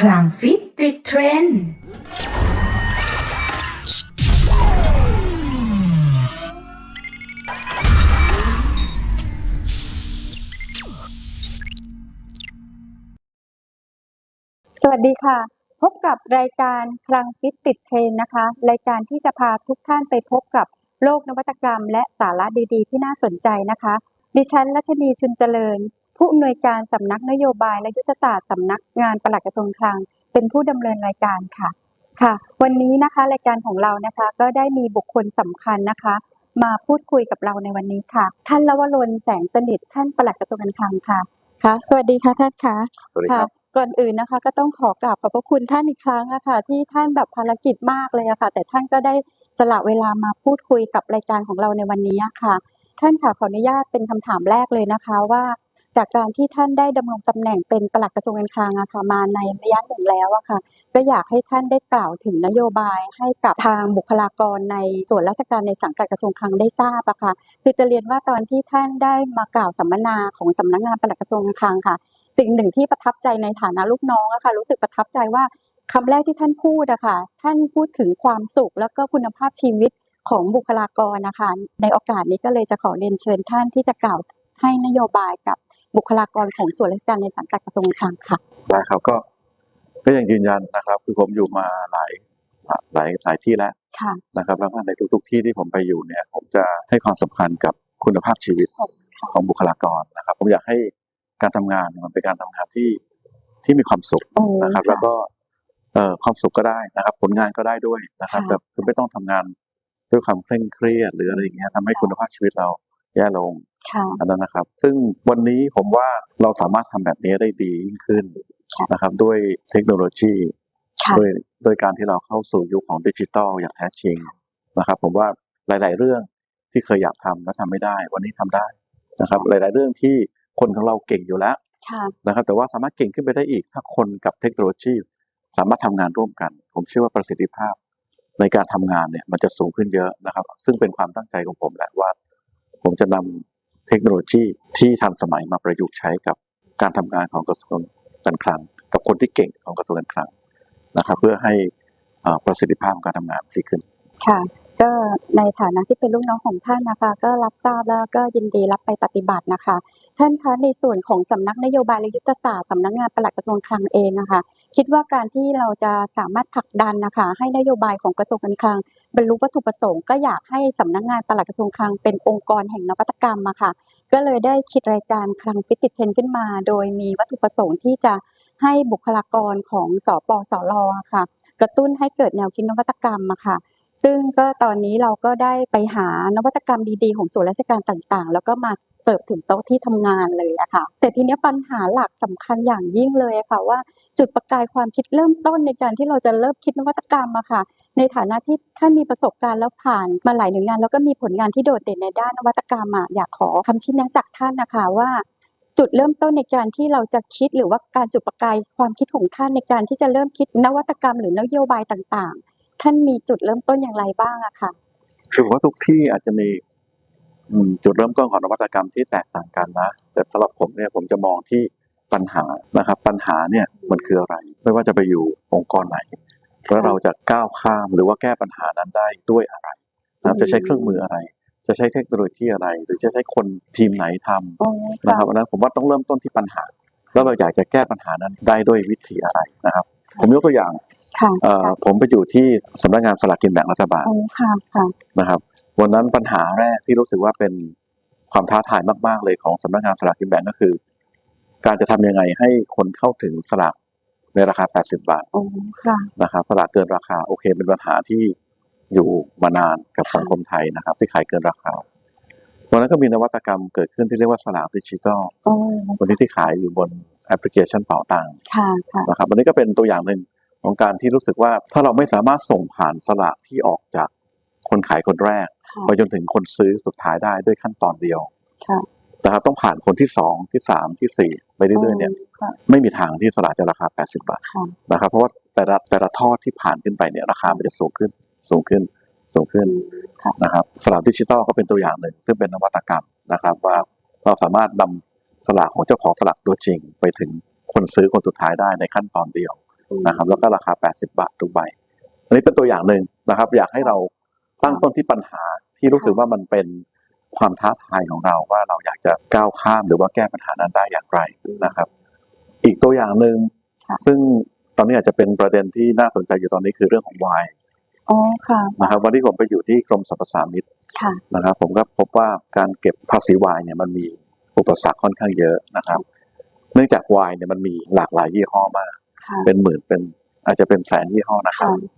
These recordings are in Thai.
คลังฟิตติดเทรนด์สวัสดีค่ะ พบกับรายการคลังฟิตติดเทรนนะคะ รายการที่จะพาทุกท่านไปพบกับโลกนวัตกรรม และสาระดีๆ ที่น่าสนใจนะคะ ดิฉันรัชนีชุนเจริญ ผู้อำนวยการสำนักนโยบายและยุทธศาสตร์สำนักงานปลัดกระทรวงคลัง เป็นผู้ดำเนินรายการค่ะ ค่ะ วันนี้นะคะรายการของเรานะคะก็ได้มีบุคคลสำคัญนะคะ มาพูดคุยกับเราในวันนี้ค่ะ ท่านลวรนแสงสนิทท่านปลัดกระทรวงการคลังค่ะ ค่ะ สวัสดีค่ะท่านคะสวัสดีค่ะครับก่อนอื่นนะคะ ก็ต้องขอกราบขอบพระคุณท่านอีกครั้งอะค่ะที่ท่านแบบภารกิจมากเลยอะค่ะ แต่ท่านก็ได้สละเวลามาพูดคุยกับรายการของเราในวันนี้อะค่ะ ท่านค่ะขออนุญาตเป็นคำถามแรกเลยนะคะว่า จากการที่ท่านได้ดำรงตำแหน่งเป็นปลัดกระทรวงการคลังอะค่ะมาในระยะหนึ่งแล้วอะค่ะ ก็อยากให้ท่านได้กล่าวถึงนโยบายให้กับทางบุคลากรในส่วนราชการในสังกัดกระทรวงคลังได้ทราบอะค่ะ คือจะเรียนว่าตอนที่ท่านได้มากล่าวสัมมนาของสำนักงานปลัดกระทรวงการคลังค่ะ สิ่งหนึ่งที่ประทับใจในฐานะลูกน้องอะค่ะ รู้สึกประทับใจว่าคำแรกที่ท่านพูดอะค่ะ ท่านพูดถึงความสุขแล้วก็คุณภาพชีวิตของบุคลากรนะคะ ในโอกาสนี้ก็เลยจะขอเรียนเชิญท่านที่จะกล่าวให้นโยบายกับ บุคลากรของส่วนราชการในสังกัดกระทรวงคลังค่ะ ได้ครับก็ก็ยังยืนยันนะครับ คือผมอยู่มาหลายหลายหลายที่แล้วค่ะนะครับแล้วก็ในทุก ๆ ที่ที่ผมไปอยู่เนี่ย ผมจะให้ความสำคัญกับคุณภาพชีวิตค่ะของบุคลากรนะครับ ผมอยากให้การทำงานมันเป็นการทำงานที่ที่มีความสุขโอ้นะครับ แล้วก็เอ่อความสุขก็ได้นะครับ ผลงานก็ได้ด้วยนะครับค่ะแต่คือไม่ต้องทำงานด้วยความเคร่งเครียดหรืออะไรอย่างเงี้ยทำให้คุณภาพชีวิตเรา แย่ลงค่ะอันนั้นนะครับ ซึ่งวันนี้ผมว่าเราสามารถทำแบบนี้ได้ดียิ่งขึ้นค่ะนะครับ ด้วยเทคโนโลยีค่ะด้วยด้วยการที่เราเข้าสู่ยุคของดิจิทัลอย่างแท้จริงนะครับ ผมว่าหลาย ๆ เรื่องที่เคยอยากทำและทำไม่ได้ วันนี้ทำได้นะครับ หลาย ๆ เรื่องที่คนของเราเก่งอยู่แล้วค่ะนะครับ แต่ว่าสามารถเก่งขึ้นไปได้อีก ถ้าคนกับเทคโนโลยี สามารถทำงานร่วมกัน ผมเชื่อว่าประสิทธิภาพในการทำงานเนี่ยมันจะสูงขึ้นเยอะนะครับ ซึ่งเป็นความตั้งใจของผมแหละว่า ผมจะนำเทคโนโลยีที่ทันสมัยมาประยุกต์ใช้กับการทำงานของกระทรวงการคลัง กับคนที่เก่งของกระทรวงการคลังนะครับ เพื่อให้ประสิทธิภาพของการทำงานดีขึ้นค่ะ ก็ในฐานะที่เป็นลูกน้องของท่านนะคะ ก็รับทราบแล้วก็ยินดีรับไปปฏิบัตินะคะ ท่านคะในส่วนของสำนักนโยบายและยุทธศาสตร์สำนักงานปลัดกระทรวงคลังเองนะคะคิดว่าการที่เราจะสามารถผลักดันนะคะ ให้นโยบายของกระทรวงการคลังบรรลุวัตถุประสงค์ก็อยากให้สำนักงานปลัดกระทรวงคลังเป็นองค์กรแห่งนวัตกรรมอะค่ะ ก็เลยได้คิดรายการคลังฟิตติเทนขึ้นมา โดยมีวัตถุประสงค์ที่จะให้บุคลากรของสปสลอะค่ะ กระตุ้นให้เกิดแนวคิดนวัตกรรมอะค่ะ ซึ่งก็ตอนนี้เราก็ได้ไปหานวัตกรรมดีๆ ของส่วนราชการต่างๆ แล้วก็มาเสิร์ฟถึงโต๊ะที่ทำงานเลยอะค่ะ แต่ทีนี้ปัญหาหลักสำคัญอย่างยิ่งเลยะค่ะว่าจุดประกายความคิดเริ่มต้นในการที่เราจะเริ่มคิดนวัตกรรมอะค่ะ ในฐานะที่ท่านมีประสบการณ์แล้วผ่านมาหลายหน่วยงาน แล้วก็มีผลงานที่โดดเด่นในด้านนวัตกรรมอะอยากขอคำชี้แนะจากท่านนะคะว่าจุดเริ่มต้นในการที่เราจะคิดหรือว่าการจุดประกายความคิดของท่านในการที่จะเริ่มคิดนวัตกรรมหรือนโยบายต่างๆ ท่านมีจุดเริ่มต้นอย่างไรบ้างอะค่ะ คือผมว่าทุกที่อาจจะมีอืมจุดเริ่มต้นของนวัตกรรมที่แตกต่างกันนะ แต่สำหรับผมเนี่ยผมจะมองที่ปัญหานะครับ ปัญหาเนี่ยมันคืออะไร ไม่ว่าจะไปอยู่องค์กรไหนแล้วเราจะก้าวข้ามหรือว่าแก้ปัญหานั้นได้ด้วยอะไรนะครับอืมจะใช้เครื่องมืออะไร จะใช้เทคโนโลยีอะไร หรือจะใช้คนทีมไหนทำโอ้นะครับอันนั้นผมว่าต้องเริ่มต้นที่ปัญหา แล้วเราอยากจะแก้ปัญหานั้นได้ด้วยวิธีอะไรนะครับ ผมยกตัวอย่าง ค่ะเอ่อผมไปอยู่ที่สำนักงานสลากกินแบ่งรัฐบาลโอ้ค่ะค่ะนะครับ วันนั้นปัญหาแรกที่รู้สึกว่าเป็นความท้าทายมาก ๆ เลยของสำนักงานสลากกินแบ่งก็คือ การจะทำยังไงให้คนเข้าถึงสลากในราคา 80 บาทโอ้ค่ะ นะครับสลากเกินราคาโอเค เป็นปัญหาที่อยู่มานานกับสังคมไทยนะครับ ที่ขายเกินราคาวันนั้นก็มีนวัตกรรมเกิดขึ้นที่เรียกว่าสลากดิจิทัลโอ้วันนี้ที่ขายอยู่บนแอปพลิเคชันเป๋าตังค์ค่ะค่ะนะครับวันนี้ก็เป็นตัวอย่างหนึ่ง ของการที่รู้สึกว่าถ้าเราไม่สามารถส่งผ่านสลากที่ออกจากคนขายคนแรกค่ะไปจนถึงคนซื้อสุดท้ายได้ด้วยขั้นตอนเดียวค่ะนะครับต้องผ่านคนที่สองที่สามที่สี่ไปเรื่อยๆเนี่ยค่ะไม่มีทางที่สลากจะราคา 80 บาทค่ะนะครับ เพราะว่าแต่ละแต่ละทอดที่ผ่านขึ้นไปเนี่ยราคามันจะสูงขึ้นสูงขึ้นสูงขึ้นค่ะนะครับสลากดิจิทัลก็เป็นตัวอย่างหนึ่ง ซึ่งเป็นนวัตกรรมนะครับว่าเราสามารถนำสลากของเจ้าของสลากตัวจริง ไปถึงคนซื้อคนสุดท้ายได้ในขั้นตอนเดียว นะครับแล้วก็ราคา 80 บาททุกใบ อันนี้เป็นตัวอย่างหนึ่งนะครับ อยากให้เราตั้งต้นที่ปัญหาที่รู้สึกว่ามันเป็นความท้าทายของเราว่าเราอยากจะก้าวข้ามหรือว่าแก้ปัญหานั้นได้อย่างไรนะครับ อีกตัวอย่างหนึ่งค่ะซึ่งตอนนี้อาจจะเป็นประเด็นที่น่าสนใจอยู่ตอนนี้คือเรื่องของวายอ๋อค่ะนะครับวันที่ผมไปอยู่ที่กรมสรรพสามิตค่ะนะครับ ผมก็พบว่าการเก็บภาษีวายเนี่ยมันมีอุปสรรคค่อนข้างเยอะนะครับ เนื่องจากวายเนี่ยมันมีหลากหลายยี่ห้อมากค่ะ เป็นหมื่นเป็นอาจจะเป็นแสนยี่ห้อนะครับค่ะ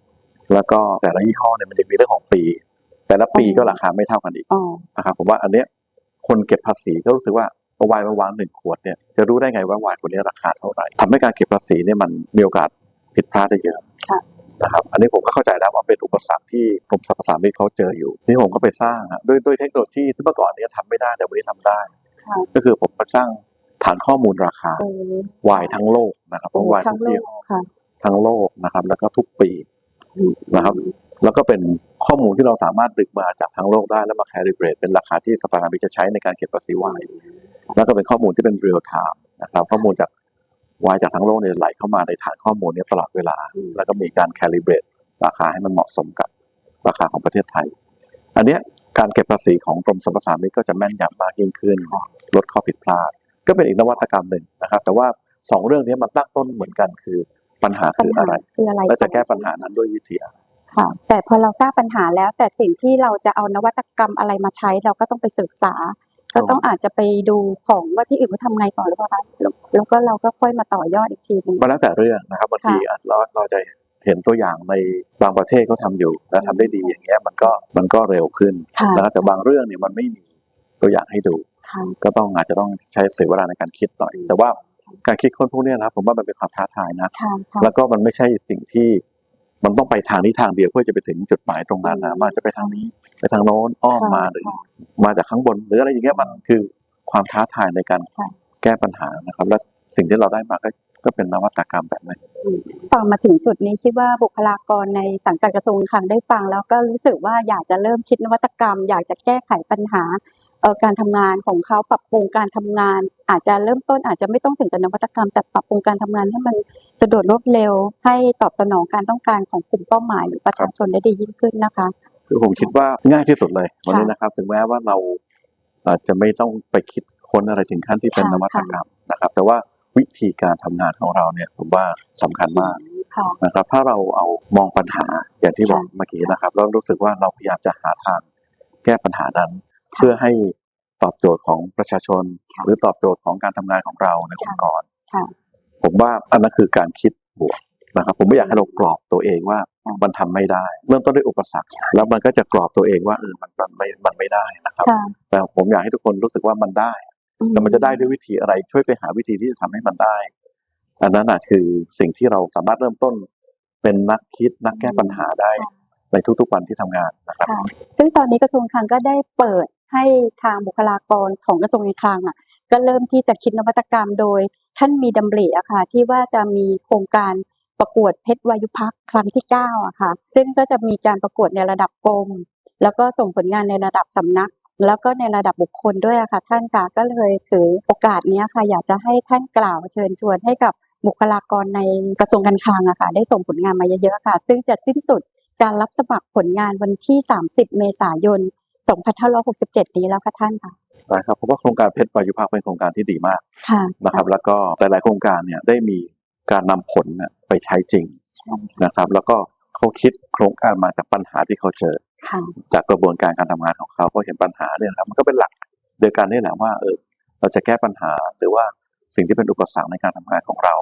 แล้วก็แต่ละยี่ห้อเนี่ยมันจะมีเรื่องของปี แต่ละปีอ๋อก็ราคาไม่เท่ากันอีกอ๋อนะครับผมว่าอันเนี้ยคนเก็บภาษีก็รู้สึกว่าเอาไวน์มาวางหนึ่งขวดเนี่ยจะรู้ได้ไงว่าไวน์คนนี้ราคาเท่าไหร่ทำให้การเก็บภาษีเนี่ยมันมีโอกาสผิดพลาดได้เยอะค่ะนะครับ อันนี้ผมก็เข้าใจแล้วว่าเป็นอุปสรรคที่กรมสรรพสามิตเขาเจออยู่ นี่ผมก็ไปสร้างอะด้วยด้วยเทคโนโลยีซึ่งเมื่อก่อนเนี้ทำไม่ได้แต่วันนี้ทำได้ค่ะก็คือผมมาสร้าง ฐานข้อมูลราคาโอ้วายทั้งโลกนะครับเพโอ้ราะวายทั้ทุงกโลยี่กห้อค่ะทั้งโลกนะครับ แล้วก็ทุกปีอืมนะครับ แล้วก็เป็นข้อมูลที่เราสามารถดึกมาจากทั้งโลกได้แล้วมาแคลิเบรตเป็นราคาที่สภาธามิตจะใช้ในการเก็บภาษีวายแล้วก็เป็นข้อมูลที่เป็นเรียลไทม์นะครับ ข้อมูลจากวายจากทั้งโลกเนี่ยไหลเข้ามาในฐานข้อมูลเนี้ตลอดเวลาอืมแล้วก็มีการแคลิเบรตราคาให้มันเหมาะสมกับราคาของประเทศไทย อันเนี้ยการเก็บภาษีของกรมสรรพสามิตก็จะแม่นยำมากยิ่งขึ้น ลดข้อผิดพลาด ก็เป็นอีกนวัตกรรมหนึ่งนะครับ แต่ว่าสองเรื่องนี้มันตั้งต้นเหมือนกันคือปัญหาปัญคือหาอะไรคืออะไรและจะแก้ปัญหานั้นด้วยวิธีอะไรค่ะแต่พอเราทราบปัญหาแล้ว แต่สิ่งที่เราจะเอานวัตกรรมอะไรมาใช้เราก็ต้องไปศึกษา ก็ต้องอาจจะไปดูของว่าที่อื่นเขาทำไงก่อนหรือเปล่าคะแล้วแล้วก็เราก็ค่อยมาต่อยอดอีกทีหนึงมันแล้วแต่เรื่องนะครับบางทีอาจเราเราจะเห็นตัวอย่างในบางประเทศเขาทำอยู่แล้วทำได้ดีอย่างเงี้ยมันก็มันก็เร็วขึ้นค่ะนะครับแต่บางเรื่องเนี่ยมันไม่มีตัวอย่างให้ดูค่ะ ก็ต้องอาจจะต้องใช้เสียเวลาในการคิดหน่อย แต่ว่าการคิดค้นพวกเนี้ยนะครับผมว่ามันเป็นความท้าทายนะค่ะค่ะแล้วก็มันไม่ใช่สิ่งที่มันต้องไปทางนี้ทางเดียวเพื่อจะไปถึงจุดหมายตรงนั้นนะมันจะไปทางนี้ไปทางโน้นอ้อมมาหรือค่ะมาจากข้างบนหรืออะไรอย่างเงี้ยมันคือความท้าทายในการค่ะแก้ปัญหานะครับ และสิ่งที่เราได้มาก็ก็เป็นนวัตกรรมแบบนั้นตอนมาถึงจุดนี้คิดว่าบุคลากรในสังกัดกระทรวงคลังได้ฟัง แล้วก็รู้สึกว่าอยากจะเริ่มคิดนวัตกรรม อยากจะแก้ไขปัญหาเอ่อ การทำงานของเขาปรับปรุงการทำงาน อาจจะเริ่มต้นอาจจะไม่ต้องถึงกับนวัตกรรม แต่ปรับปรุงการทำงานให้มันสะดวกรวดเร็ว ให้ตอบสนองการต้องการของกลุ่มเป้าหมายหรือประชาชนได้ดียิ่งขึ้นนะคะ คือผมคิดว่าง่ายที่สุดเลยวันนี้นะครับ ถึงแม้ว่าเราอาจจะไม่ต้องไปคิดค้นอะไรถึงขั้นที่เป็นนวัตกรรมนะครับ แต่ว่าวิธีการทำงานของเราเนี่ยผมว่าสำคัญมากนะครับ ถ้าเราเอามองปัญหาอย่างที่บอกเมื่อกี้นะครับแล้วรู้สึกว่าเราพยายามจะหาทางแก้ปัญหานั้น เพื่อให้ตอบโจทย์ของประชาชนค่ะหรือตอบโจทย์ของการทำงานของเราในองค์กรค่ะผมว่าอันนั้นคือการคิดบวกนะครับผมไม่อยากให้เรากรอบตัวเองว่าค่ะมันทำไม่ได้ เริ่มต้นด้วยอุปสรรค แล้วมันก็จะกรอบตัวเองว่าเออมันมันไม่มันไม่ได้นะครับค่ะแต่ผมอยากให้ทุกคนรู้สึกว่ามันได้แต่มันจะได้ด้วยวิธีอะไรช่วยไปหาวิธีที่จะทำให้มันได้ อันนั้นอาจคือสิ่งที่เราสามารถเริ่มต้นเป็นนักคิดนักแก้ปัญหาได้ค่ะในทุกๆวันที่ทำงานนะครับค่ะซึ่งตอนนี้กระทรวงคลังก็ได้เปิด ให้ทางบุคลากรของกระทรวงการคลังอะก็เริ่มที่จะคิดนวัตกรรมโดยท่านมีดำริอะค่ะที่ว่าจะมีโครงการประกวดเพชรวายุพักครั้งที่เก้าอะค่ะ ซึ่งก็จะมีการประกวดในระดับกรมแล้วก็ส่งผลงานในระดับสำนัก แล้วก็ในระดับบุคคลด้วยอะค่ะ ท่านค่ะก็เลยถือโอกาสนี้ค่ะ อยากจะให้ท่านกล่าวเชิญชวนให้กับบุคลากรในกระทรวงการคลังอะค่ะ ได้ส่งผลงานมาเยอะๆค่ะ ซึ่งจะสิ้นสุดการรับสมัครผลงานวันที่ 30 เมษายน 2567 นี้แล้วค่ะท่านค่ะนะครับเพราะว่าโครงการเพชรวายุภาคเป็นโครงการที่ดีมากค่ะนะครับ แล้วก็หลายๆโครงการเนี่ยได้มีการนำผลเนี่ยไปใช้จริงใช่นะครับ แล้วก็เขาคิดโครงการมาจากปัญหาที่เขาเจอค่ะจากกระบวนการการทำงานของเขาเขาเห็นปัญหาเนี่ยนะครับมันก็เป็นหลักเดียวกันนี่แหละว่าเออเราจะแก้ปัญหาหรือว่าสิ่งที่เป็นอุปสรรคในการทำงานของเรา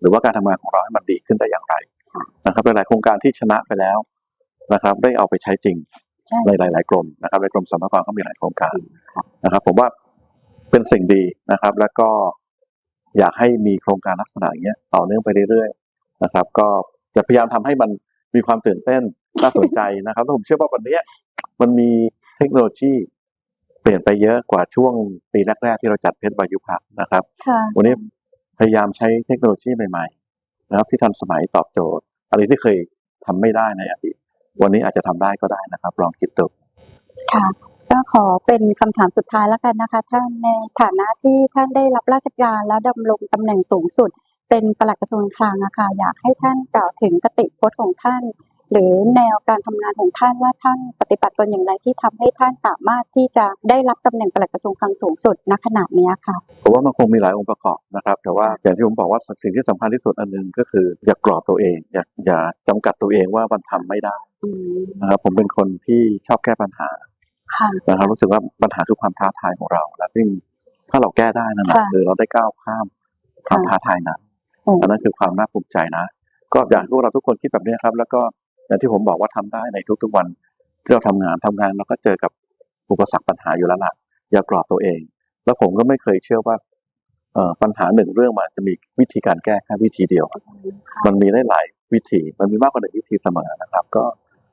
หรือว่าการทำงานของเราให้มันดีขึ้นได้อย่างไรค่ะนะครับหลายๆโครงการที่ชนะไปแล้วนะครับ ได้เอาไปใช้จริง ใช่ในหลาย ๆ กรมนะครับในกรมสรรพากรก็มีหลายโครงการค่ะนะครับ ผมว่าเป็นสิ่งดีนะครับ แล้วก็อยากให้มีโครงการลักษณะอย่างเงี้ยต่อเนื่องไปเรื่อยๆนะครับ ก็จะพยายามทำให้มันมีความตื่นเต้นน่าสนใจนะครับแล้วผมเชื่อว่าวันเนี้ยมันมีเทคโนโลยีเปลี่ยนไปเยอะกว่าช่วงปีแรกๆ ที่เราจัดเพชรวายุพักนะครับค่ะวันนี้พยายามใช้เทคโนโลยีใหม่ ๆ นะครับ ที่ทันสมัยตอบโจทย์ อะไรที่เคยทำไม่ได้ในอดีต วันนี้อาจจะทำได้ก็ได้นะครับ ลองคิดดูค่ะก็ขอเป็นคำถามสุดท้ายแล้วกันนะคะ ท่านในฐานะที่ท่านได้รับราชการแล้วดำรงตำแหน่งสูงสุด เป็นปลัดกระทรวงคลังอะค่ะอยากให้ท่านกล่าวถึงคติพจน์ของท่าน หรือแนวการทำงานของท่านว่าท่านปฏิบัติตนอย่างไรที่ทำให้ท่านสามารถที่จะได้รับตำแหน่งปลัดกระทรวงคลังสูงสุดณขณะเนี้ยค่ะผมว่ามันคงมีหลายองค์ประกอบนะครับ แต่ว่าอย่างที่ผมบอกว่าสิ่งที่สำคัญที่สุดอันหนึงก็คือ อย่ากรอบตัวเอง อย่าอย่าจำกัดตัวเองว่ามันทำไม่ได้อืมนะครับผมเป็นคนที่ชอบแก้ปัญหาค่ะนะครับรู้สึกว่าปัญหาคือความท้าทายของเราและซึ่งถ้าเราแก้ได้นั่นแหละค่ะคือเราได้ก้าวข้ามความค่ะท้าทายนั้นอืมอันนั้นคือความน่าภูมิใจนะ ก็อยากให้พวกเราทุกคนคิดแบบนี้ครับ แล้วก็ อย่างที่ผมบอกว่าทำได้ในทุกๆวันที่เราทำงานทำงานเราก็เจอกับอุปสรรคปัญหาอยู่แล้วล่ะอย่ากรอบตัวเอง แล้วผมก็ไม่เคยเชื่อว่าเอ่อปัญหาหนึ่งเรื่องมันจะมีวิธีการแก้แค่วิธีเดียว มันมีได้หลายวิธี มันมีมากกว่าหนึ่งวิธีเสมอนะครับ ก็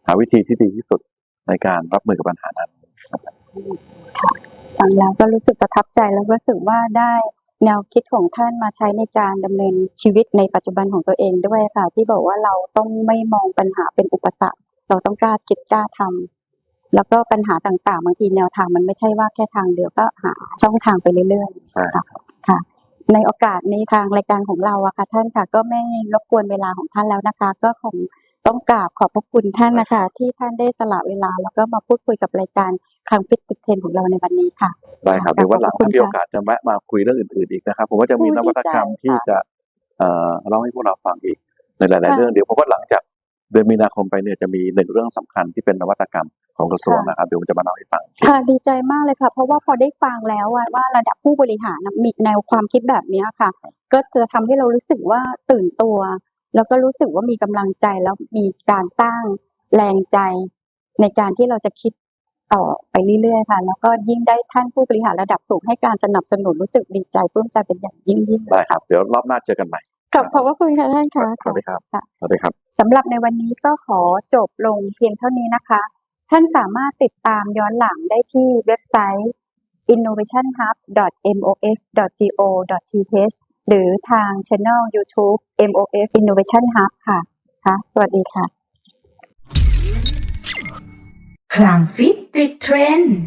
หาวิธีที่ดีที่สุดในการรับมือกับปัญหานั้นฟังแล้วก็รู้สึกประทับใจแล้วก็รู้สึกว่าได้ แนวคิดของท่านมาใช้ในการดำเนินชีวิตในปัจจุบันของตัวเองด้วยค่ะ ที่บอกว่าเราต้องไม่มองปัญหาเป็นอุปสรรค เราต้องกล้าคิดกล้าทำแล้วก็ปัญหาต่างๆ บางทีแนวทางมันไม่ใช่ว่าแค่ทางเดียวก็หาช่องทางไปเรื่อยๆใช่ครับค่ะ ในโอกาสในทางรายการของเราอะค่ะ ท่านค่ะก็ไม่รบกวนเวลาของท่านแล้วนะคะ ก็คงต้องกราบขอบพระคุณท่านนะคะ ที่ท่านได้สละเวลา แล้วก็มาพูดคุยกับรายการคลังฟิตติดเทรนของเราในวันนี้ค่ะ ได้ครับค่ะเดี๋ยววันหลังขอบคุณถ้ามีค่ะโอกาสจะแวะมาคุยเรื่องอื่นๆอีกนะครับ ผมว่าจะมีโอ้นวัตกรรมดีใจที่ค่ะจะเอ่อเล่าให้พวกเราฟังอีกในหลายๆค่ะเรื่องเดี๋ยวผมว่าหลังจากเดือนมีนาคมไปเนี่ยจะมีหนึ่งเรื่องสำคัญที่เป็นนวัตกรรมของกระทรวงค่ะนะครับเดี๋ยวผมจะมาเล่าให้ฟังค่ะดีใจมากเลยค่ะ เพราะว่าพอได้ฟังแล้วอะว่าระดับผู้บริหารน่ะมีแนวความคิดแบบเนี้ยค่ะ ก็จะทำให้เรารู้สึกว่าตื่นตัว แล้วก็รู้สึกว่ามีกำลังใจแล้วมีการสร้างแรงใจในการที่เราจะคิด ต่อไปเรื่อยๆค่ะ แล้วก็ยิ่งได้ท่านผู้บริหารระดับสูงให้การสนับสนุนรู้สึกดีใจปลื้มใจเป็นอย่างยิ่งยิ่งได้ครับ เดี๋ยวรอบหน้าเจอกันใหม่ขอบขอบพระคุณค่ะท่านค่ะสวัสดีครับค่ะสวัสดีครับสำหรับในวันนี้ก็ขอจบลงเพียงเท่านี้นะคะ ท่านสามารถติดตามย้อนหลังได้ที่เว็บไซต์ innovationhub.mos.go.th หรือทาง channel YouTube MOF Innovation Hub ค่ะค่ะ สวัสดีค่ะ คลังฟิตติดเทรนด์